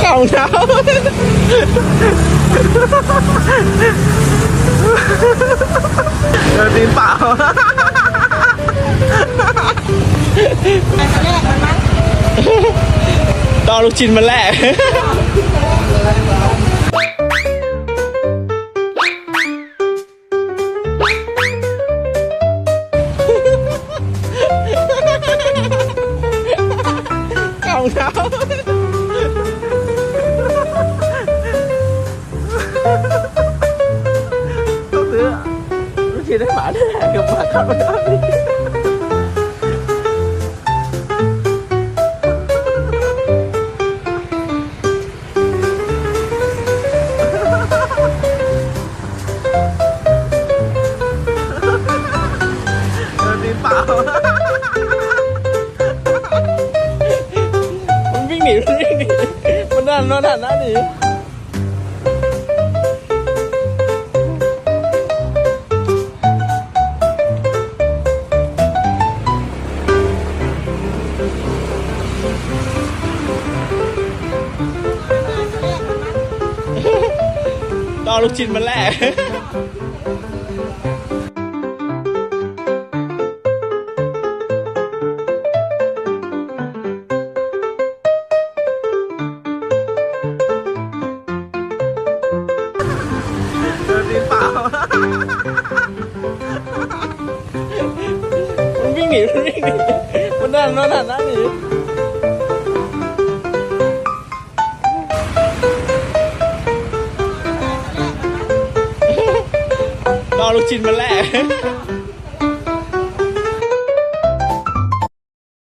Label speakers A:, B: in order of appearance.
A: เข่าเท้าเดินตีนเปล่าต้องเอาลูกชิ้นมาแลก เก่าเท้าต้องซื้อลูกชิ้นให้หมาได้กับหมาเข้า หนีมันวิ่งหนีมันนั่นมันนั่นนะหนีต้องเอาลูกชิ้นมาแลก มันวิ่งหนีมันวิ่งหนีมันนั่นมันนั่นนะหนีรอลูกชิ้นมาแลก